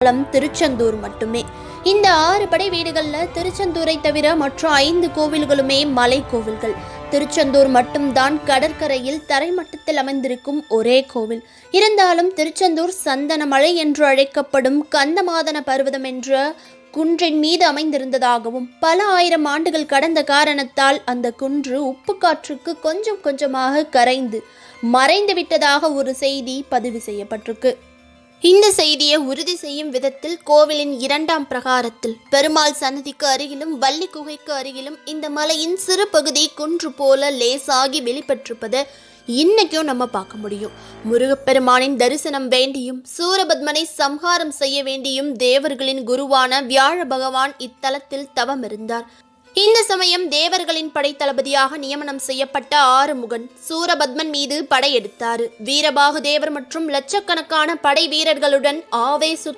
தலம் திருச்செந்தூர் மட்டுமே. இந்த ஆறு படை வீடுகளில் திருச்செந்தூரை தவிர மற்ற ஐந்து கோவில்களுமே மலை கோவில்கள். திருச்செந்தூர் மட்டும்தான் கடற்கரையில் தரைமட்டத்தில் அமைந்திருக்கும் ஒரே கோவில். இருந்தாலும் திருச்செந்தூர் சந்தனமலை என்று அழைக்கப்படும் கந்தமாதன பர்வதம் என்ற குன்றின் மீது அமைந்திருந்ததாகவும் பல ஆயிரம் ஆண்டுகள் கடந்த காரணத்தால் அந்த குன்று உப்பு காற்றுக்கு கொஞ்சம் கொஞ்சமாக கரைந்து மறைந்து விட்டதாக ஒரு செய்தி பதிவு செய்யப்பட்டிருக்கு. இந்த செய்தியை உறுதி செய்யும் விதத்தில் கோவிலின் இரண்டாம் பிரகாரத்தில் பெருமாள் சன்னதிக்கு அருகிலும் வள்ளி குகைக்கு அருகிலும் இந்த மலையின் சிறு பகுதி குன்று போல லேசாகி வெளிப்பட்டிருப்பது இன்னைக்கும் நம்ம பார்க்க முடியும். முருகப்பெருமானின் தரிசனம் வேண்டியும் சூரபத்மனை சம்ஹாரம் செய்ய வேண்டியும் தேவர்களின் குருவான வியாழ பகவான் இத்தலத்தில் தவம் இருந்தார் இந்த சமயம் தேவர்களின் படைத்தளபதியாக நியமனம் செய்யப்பட்ட ஆறுமுகன் சூரபத்மன் மீது படையெடுத்தார் வீரபாகு தேவர் மற்றும் லட்சக்கணக்கான படை வீரர்களுடன் ஆவேசு